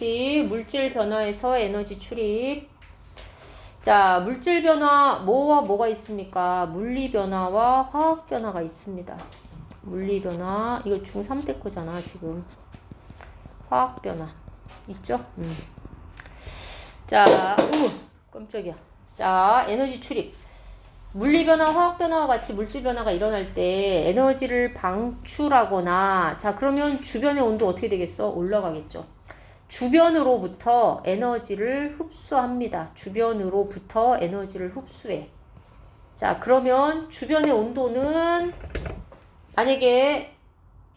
지 물질 변화에서 에너지 출입. 자, 물질 변화 뭐와 뭐가 있습니까? 물리 변화와 화학 변화가 있습니다. 물리 변화 이거 중3 때 거잖아, 지금. 화학 변화 있죠? 음. 자, 우 깜짝이야. 자, 에너지 출입. 물리 변화, 화학 변화와 같이 물질 변화가 일어날 때 에너지를 방출하거나 자, 그러면 주변의 온도 어떻게 되겠어? 올라가겠죠. 주변으로부터 에너지를 흡수합니다. 주변으로부터 에너지를 흡수해. 자, 그러면 주변의 온도는 만약에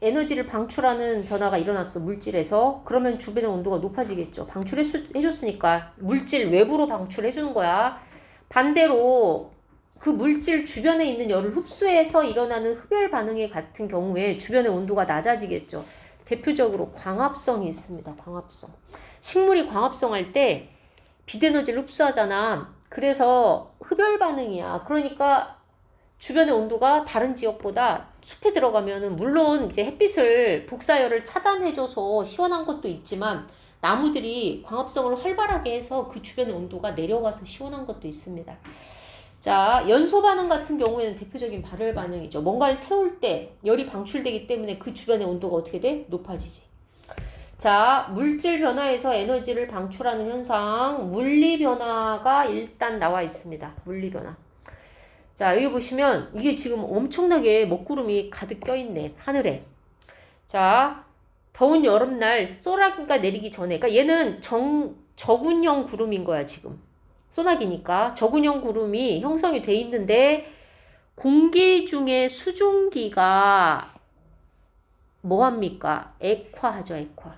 에너지를 방출하는 변화가 일어났어, 물질에서. 그러면 주변의 온도가 높아지겠죠. 방출해줬으니까. 물질 외부로 방출해주는 거야. 반대로 그 물질 주변에 있는 열을 흡수해서 일어나는 흡열 반응에 같은 경우에 주변의 온도가 낮아지겠죠. 대표적으로 광합성이 있습니다. 광합성. 식물이 광합성할 때 빛에너지를 흡수하잖아. 그래서 흡열 반응이야. 그러니까 주변의 온도가 다른 지역보다 숲에 들어가면은 물론 이제 햇빛을 복사열을 차단해줘서 시원한 것도 있지만 나무들이 광합성을 활발하게 해서 그 주변의 온도가 내려와서 시원한 것도 있습니다. 자, 연소 반응 같은 경우에는 대표적인 발열 반응이죠. 뭔가를 태울 때 열이 방출되기 때문에 그 주변의 온도가 어떻게 돼? 높아지지. 자, 물질 변화에서 에너지를 방출하는 현상, 물리 변화가 일단 나와 있습니다. 물리 변화. 자, 여기 보시면 이게 지금 엄청나게 먹구름이 가득 껴있네. 하늘에. 자, 더운 여름날 소나기가 내리기 전에, 그러니까 얘는 정, 저군형 구름인 거야, 지금. 소나기니까. 저군형 구름이 형성이 돼 있는데, 공기 중에 수증기가 뭐 합니까? 액화하죠, 액화.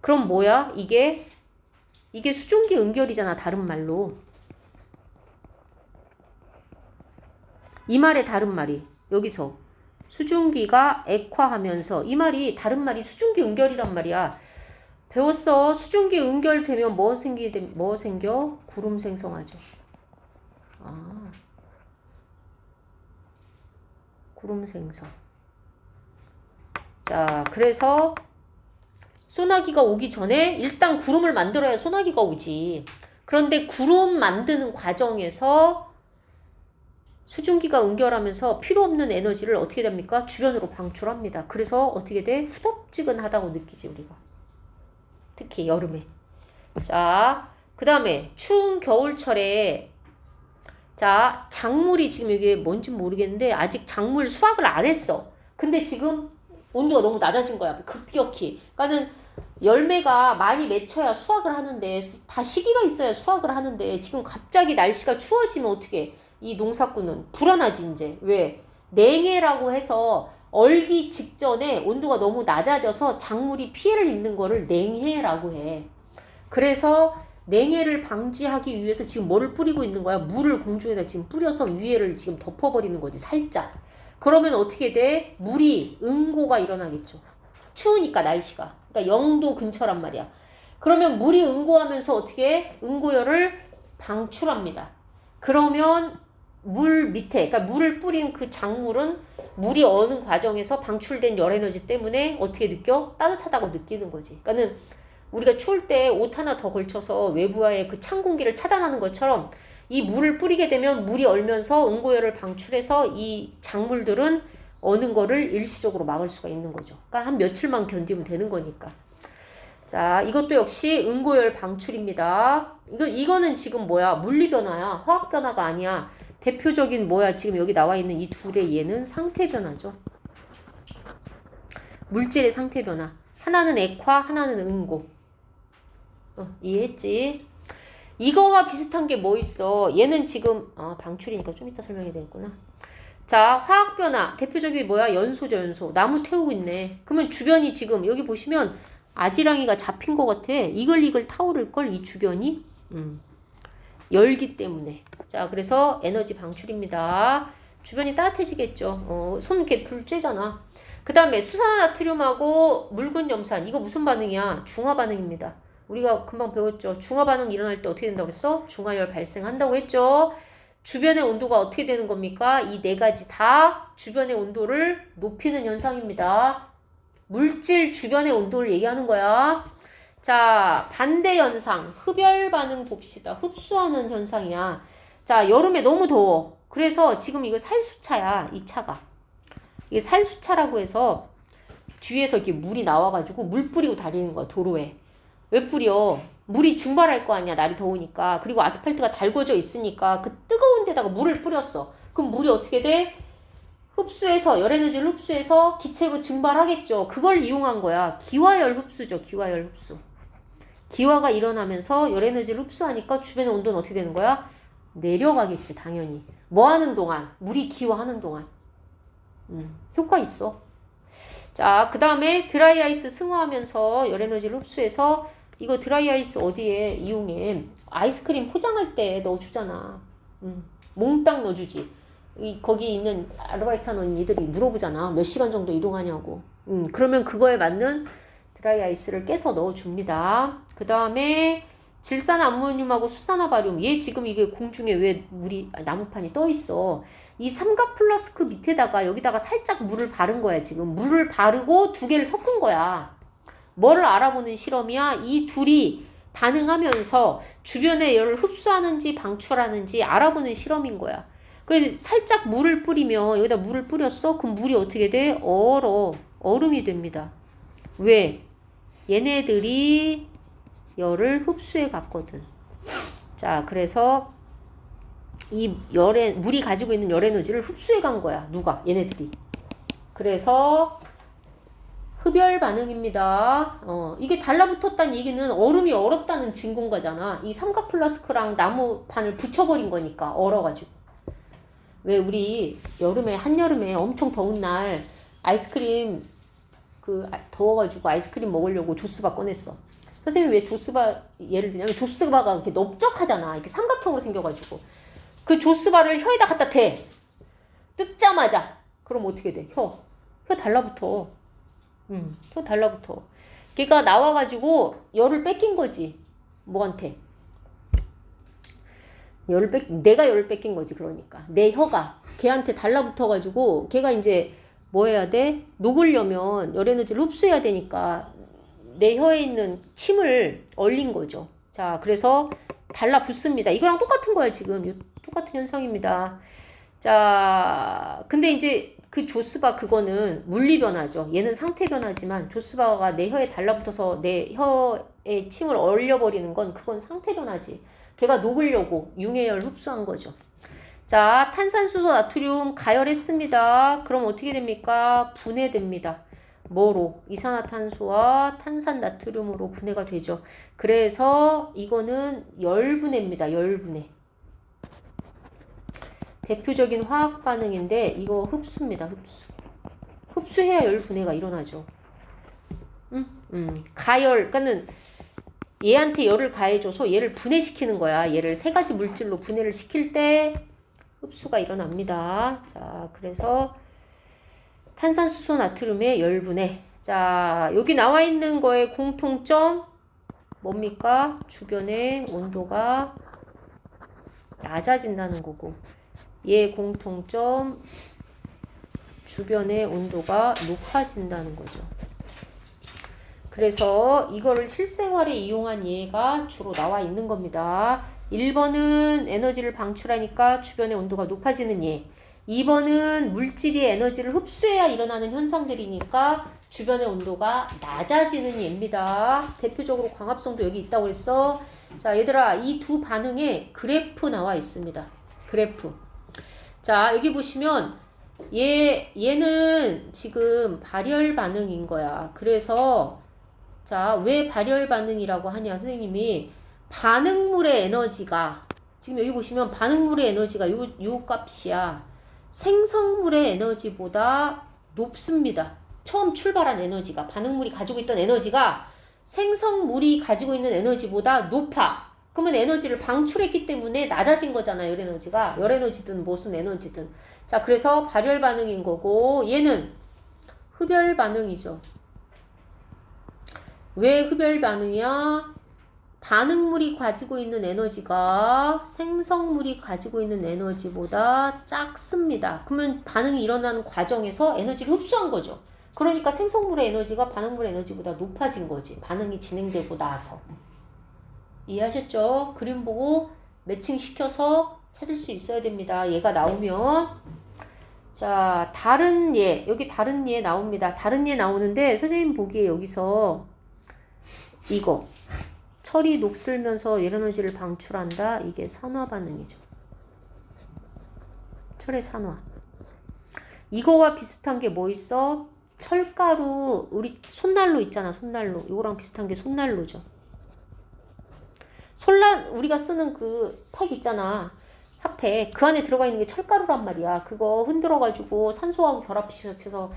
그럼 뭐야? 이게, 이게 수증기 응결이잖아, 다른 말로. 이 말의 다른 말이 여기서 수증기가 액화하면서 이 말이 다른 말이 수증기 응결이란 말이야. 배웠어. 수증기 응결되면 뭐 생기 뭐 생겨? 구름 생성하죠. 아. 구름 생성. 자, 그래서 소나기가 오기 전에 일단 구름을 만들어야 소나기가 오지. 그런데 구름 만드는 과정에서 수증기가 응결하면서 필요 없는 에너지를 어떻게 됩니까? 주변으로 방출합니다. 그래서 어떻게 돼? 후덥지근하다고 느끼지 우리가. 특히 여름에. 자, 그 다음에 추운 겨울철에 자 작물이 지금 이게 뭔지 모르겠는데 아직 작물 수확을 안 했어. 근데 지금 온도가 너무 낮아진 거야. 급격히. 그러니까는 열매가 많이 맺혀야 수확을 하는데 다 시기가 있어야 수확을 하는데 지금 갑자기 날씨가 추워지면 어떻게 이 농사꾼은 불안하지 이제 왜 냉해라고 해서 얼기 직전에 온도가 너무 낮아져서 작물이 피해를 입는 거를 냉해라고 해. 그래서 냉해를 방지하기 위해서 지금 뭐를 뿌리고 있는 거야? 물을 공중에다 지금 뿌려서 위에를 지금 덮어버리는 거지 살짝. 그러면 어떻게 돼? 물이 응고가 일어나겠죠. 추우니까 날씨가. 그러니까 영도 근처란 말이야. 그러면 물이 응고하면서 어떻게 해? 응고열을 방출합니다. 그러면 물 밑에, 그러니까 물을 뿌린 그 작물은 물이 어는 과정에서 방출된 열 에너지 때문에 어떻게 느껴? 따뜻하다고 느끼는 거지. 그러니까는 우리가 추울 때 옷 하나 더 걸쳐서 외부와의 그 찬 공기를 차단하는 것처럼 이 물을 뿌리게 되면 물이 얼면서 응고열을 방출해서 이 작물들은 어는 거를 일시적으로 막을 수가 있는 거죠. 그러니까 한 며칠만 견디면 되는 거니까. 자, 이것도 역시 응고열 방출입니다. 이거 이거는 지금 뭐야? 물리 변화야. 화학 변화가 아니야. 대표적인 뭐야? 지금 여기 나와 있는 이 둘의 얘는 상태 변화죠. 물질의 상태 변화. 하나는 액화, 하나는 응고. 어, 이해했지? 이거와 비슷한 게 뭐 있어? 얘는 지금 아, 방출이니까 좀 이따 설명해야 되겠구나. 자, 화학 변화. 대표적인 뭐야? 연소죠, 연소. 나무 태우고 있네. 그러면 주변이 지금 여기 보시면 아지랑이가 잡힌 것 같아. 이글이글 타오를 걸 이 주변이. 음. 열기 때문에. 자, 그래서 에너지 방출입니다. 주변이 따뜻해지겠죠. 어, 손 이렇게 불 쬐잖아. 그 다음에 수산화나트륨하고 묽은 염산. 이거 무슨 반응이야? 중화 반응입니다. 우리가 금방 배웠죠. 중화 반응 일어날 때 어떻게 된다고 했어? 중화열 발생한다고 했죠. 주변의 온도가 어떻게 되는 겁니까? 이 네 가지 다 주변의 온도를 높이는 현상입니다. 물질 주변의 온도를 얘기하는 거야. 자, 반대 현상, 흡열 반응 봅시다. 흡수하는 현상이야. 자, 여름에 너무 더워. 그래서 지금 이거 살수차야, 이 차가. 이게 살수차라고 해서 뒤에서 이렇게 물이 나와가지고 물 뿌리고 다니는 거야, 도로에. 왜 뿌려? 물이 증발할 거 아니야, 날이 더우니까. 그리고 아스팔트가 달궈져 있으니까 그 뜨거운 데다가 물을 뿌렸어. 그럼 물이 어떻게 돼? 흡수해서, 열에너지를 흡수해서 기체로 증발하겠죠. 그걸 이용한 거야. 기화열 흡수죠, 기화열 흡수. 기화가 일어나면서 열에너지를 흡수하니까 주변의 온도는 어떻게 되는 거야? 내려가겠지, 당연히. 뭐 하는 동안? 물이 기화하는 동안. 음, 효과 있어. 자, 그 다음에 드라이 아이스 승화하면서 열에너지를 흡수해서 이거 드라이 아이스 어디에 이용해? 아이스크림 포장할 때 넣어주잖아. 음, 몽땅 넣어주지. 이, 거기 있는 아르바이트 하는 언니들이 물어보잖아. 몇 시간 정도 이동하냐고. 음, 그러면 그거에 맞는 드라이 아이스를 깨서 넣어줍니다. 그 다음에 질산 암모늄하고 수산화바륨. 얘 지금 이게 공중에 왜 물이, 아, 나무판이 떠 있어. 이 삼각 플라스크 밑에다가 여기다가 살짝 물을 바른 거야, 지금. 물을 바르고 두 개를 섞은 거야. 뭐를 알아보는 실험이야? 이 둘이 반응하면서 주변의 열을 흡수하는지 방출하는지 알아보는 실험인 거야. 그래서 살짝 물을 뿌리면 여기다 물을 뿌렸어? 그럼 물이 어떻게 돼? 얼어. 얼음이 됩니다. 왜? 얘네들이 열을 흡수해 갔거든. 자, 그래서 이 열에 물이 가지고 있는 열 에너지를 흡수해 간 거야. 누가? 얘네들이. 그래서 흡열 반응입니다. 어, 이게 달라붙었다는 얘기는 얼음이 얼었다는 증거인 거잖아. 이 삼각 플라스크랑 나무판을 붙여버린 거니까 얼어가지고. 왜 우리 여름에 한여름에 엄청 더운 날 아이스크림 그 아- 더워가지고 아이스크림 먹으려고 조스바 꺼냈어. 선생님이 왜 조스바 예를 들냐면 조스바가 이렇게 넓적하잖아. 이렇게 삼각형으로 생겨가지고 그 조스바를 혀에다 갖다 대. 뜯자마자 그럼 어떻게 돼? 혀. 혀 달라붙어. 음, 혀 달라붙어. 걔가 나와가지고 열을 뺏긴 거지. 뭐한테? 열을 뺏, 내가 열을 뺏긴 거지, 그러니까. 내 혀가. 걔한테 달라붙어가지고, 걔가 이제 뭐 해야 돼? 녹으려면 열 에너지를 흡수해야 되니까, 내 혀에 있는 침을 얼린 거죠. 자, 그래서 달라붙습니다. 이거랑 똑같은 거야, 지금. 요- 똑같은 현상입니다. 자, 근데 이제 그 조스바 그거는 물리 변화죠. 얘는 상태 변화지만 조스바가 내 혀에 달라붙어서 내 혀에 침을 얼려버리는 건 그건 상태 변화지. 걔가 녹으려고 융해열 흡수한 거죠. 자, 탄산수소 나트륨 가열했습니다. 그럼 어떻게 됩니까? 분해됩니다. 뭐로? 이산화탄소와 탄산 나트륨으로 분해가 되죠. 그래서 이거는 열분해입니다. 열분해. 대표적인 화학 반응인데 이거 흡수입니다. 흡수. 흡수해야 열 분해가 일어나죠. 음, 음. 가열, 그러니까는 얘한테 열을 가해줘서 얘를 분해시키는 거야. 얘를 세 가지 물질로 분해를 시킬 때 흡수가 일어납니다. 자, 그래서 탄산수소 나트륨의 열분해. 자, 여기 나와 있는 거의 공통점 뭡니까? 주변의 온도가 낮아진다는 거고. 얘 공통점 주변의 온도가 높아진다는 거죠. 그래서 이거를 실생활에 이용한 예가 주로 나와 있는 겁니다. 1번은 에너지를 방출하니까 주변의 온도가 높아지는 예. 2번은 물질이 에너지를 흡수해야 일어나는 현상들이니까 주변의 온도가 낮아지는 예입니다. 대표적으로 광합성도 여기 있다고 그랬어. 자, 얘들아, 이 두 반응에 그래프 나와 있습니다. 그래프. 자, 여기 보시면 얘 얘는 지금 발열 반응인 거야. 그래서 자, 왜 발열 반응이라고 하냐, 선생님이 반응물의 에너지가 지금 여기 보시면 반응물의 에너지가 요, 요 값이야. 생성물의 에너지보다 높습니다. 처음 출발한 에너지가 반응물이 가지고 있던 에너지가 생성물이 가지고 있는 에너지보다 높아. 그러면 에너지를 방출했기 때문에 낮아진 거잖아요. 열 에너지가 열 에너지든 무슨 에너지든. 자, 그래서 발열 반응인 거고 얘는 흡열 반응이죠. 왜 흡열 반응이야? 반응물이 가지고 있는 에너지가 생성물이 가지고 있는 에너지보다 작습니다. 그러면 반응이 일어나는 과정에서 에너지를 흡수한 거죠. 그러니까 생성물의 에너지가 반응물의 에너지보다 높아진 거지. 반응이 진행되고 나서. 이해하셨죠? 그림 보고 매칭시켜서 찾을 수 있어야 됩니다. 얘가 나오면. 자, 다른 예. 여기 다른 예 나옵니다. 다른 예 나오는데 선생님 보기에 여기서 이거. 철이 녹슬면서 에너지를 방출한다. 이게 산화 반응이죠. 철의 산화. 이거와 비슷한 게 뭐 있어? 철가루 우리 손난로 있잖아 손난로 이거랑 비슷한 게 손난로죠 손난 우리가 쓰는 그 팩 있잖아 핫팩 그 안에 들어가 있는 게 철가루란 말이야 그거 흔들어 가지고 산소하고 결합시켜서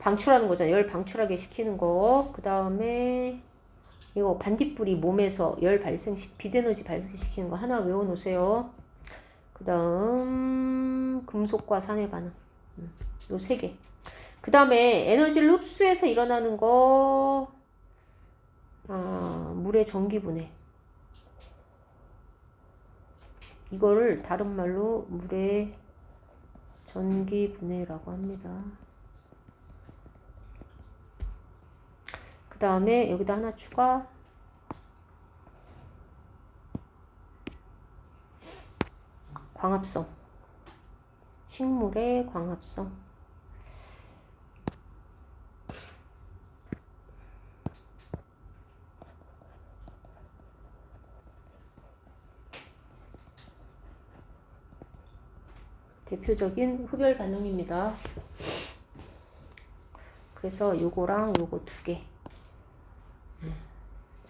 방출하는 거잖아 열 방출하게 시키는 거그 다음에 이거 반딧불이 몸에서 열 발생시 비대너지 발생시키는 거 하나 외워놓으세요 그 다음 금속과 산의 반응 음, 요세 개. 그 다음에 에너지를 흡수해서 일어나는 거, 아, 물의 전기분해. 이거를 다른 말로 물의 전기분해라고 합니다. 그 다음에 여기다 하나 추가. 광합성. 식물의 광합성. 대표적인 흡열 반응입니다. 그래서 요거랑 요거 두 개.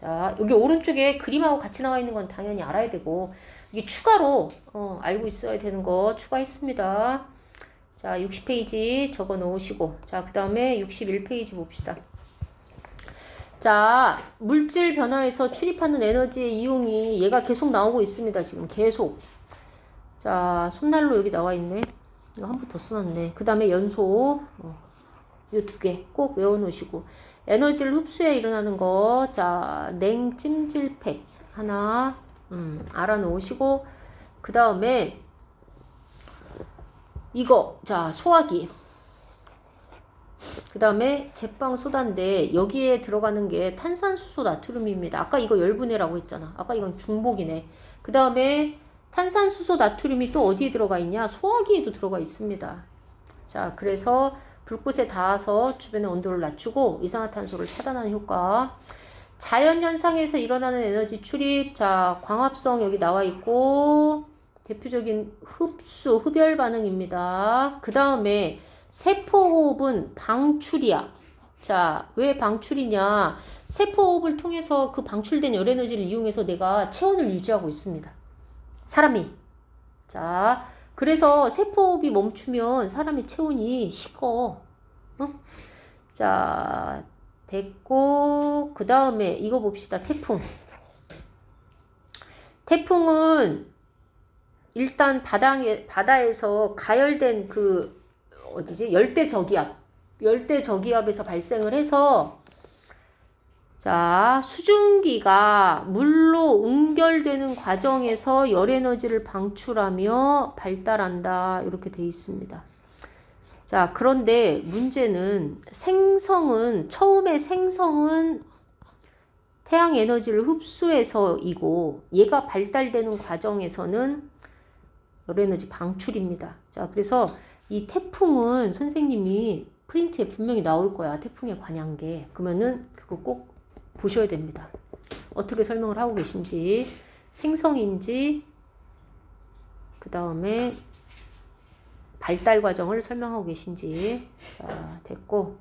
자, 여기 오른쪽에 그림하고 같이 나와 있는 건 당연히 알아야 되고, 이게 추가로, 어, 알고 있어야 되는 거 추가했습니다. 자, 60페이지 적어 놓으시고, 자, 그 다음에 61페이지 봅시다. 자, 물질 변화에서 출입하는 에너지의 이용이 얘가 계속 나오고 있습니다. 지금 계속. 자, 손난로 여기 나와 있네. 이거 한 번 더 써놨네. 그 다음에 연소. 어, 이두 개 꼭 외워놓으시고. 에너지를 흡수해 일어나는 거. 자, 냉찜질팩 하나. 음, 알아 놓으시고. 그 다음에 이거. 자, 소화기. 그 다음에 제빵 소다인데 여기에 들어가는 게 탄산수소 나트륨입니다. 아까 이거 열분해라고 했잖아. 아까 이건 중복이네. 그 다음에 탄산수소 나트륨이 또 어디에 들어가 있냐? 소화기에도 들어가 있습니다. 자, 그래서 불꽃에 닿아서 주변의 온도를 낮추고 이산화탄소를 차단하는 효과. 자연 현상에서 일어나는 에너지 출입. 자, 광합성 여기 나와 있고, 대표적인 흡수, 흡열 반응입니다. 그 다음에 세포호흡은 방출이야. 자, 왜 방출이냐? 세포호흡을 통해서 그 방출된 열 에너지를 이용해서 내가 체온을 유지하고 있습니다. 사람이. 자, 그래서 세포호흡이 멈추면 사람의 체온이 식어. 어? 자, 됐고, 그 다음에 이거 봅시다. 태풍. 태풍은 일단 바다에, 바다에서 가열된 그, 어디지? 열대 저기압. 열대 저기압에서 발생을 해서 자, 수증기가 물로 응결되는 과정에서 열 에너지를 방출하며 발달한다. 이렇게 돼 있습니다. 자, 그런데 문제는 생성은, 처음에 생성은 태양 에너지를 흡수해서이고, 얘가 발달되는 과정에서는 열 에너지 방출입니다. 자, 그래서 이 태풍은 선생님이 프린트에 분명히 나올 거야. 태풍에 관한 게. 그러면은 그거 꼭 보셔야 됩니다. 어떻게 설명을 하고 계신지, 생성인지, 그 다음에 발달 과정을 설명하고 계신지. 자, 됐고.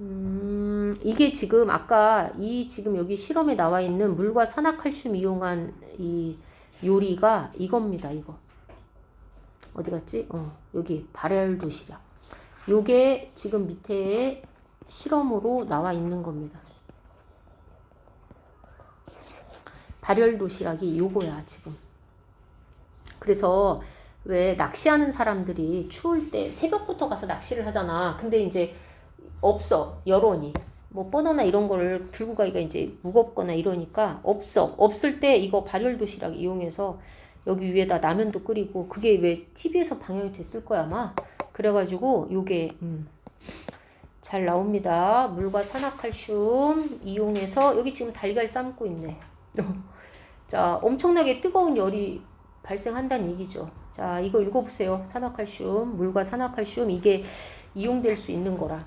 음, 이게 지금 아까 이 지금 여기 실험에 나와 있는 물과 산화칼슘 이용한 이 요리가 이겁니다, 이거. 어디 갔지? 어, 여기 발열 도시락. 요게 지금 밑에 실험으로 나와 있는 겁니다. 발열 도시락이 요거야, 지금. 그래서 왜 낚시하는 사람들이 추울 때 새벽부터 가서 낚시를 하잖아. 근데 이제 없어, 여론이. 뭐 버너나 이런 거를 들고 가기가 이제 무겁거나 이러니까 없어. 없을 때 이거 발열 도시락 이용해서 여기 위에다 라면도 끓이고 그게 왜 TV에서 방영이 됐을 거야 아마. 그래가지고 요게 음. 잘 나옵니다. 물과 산화칼슘 이용해서 여기 지금 달걀 삶고 있네. 자, 엄청나게 뜨거운 열이 발생한다는 얘기죠. 자, 이거 읽어보세요. 산화칼슘, 물과 산화칼슘 이게 이용될 수 있는 거라.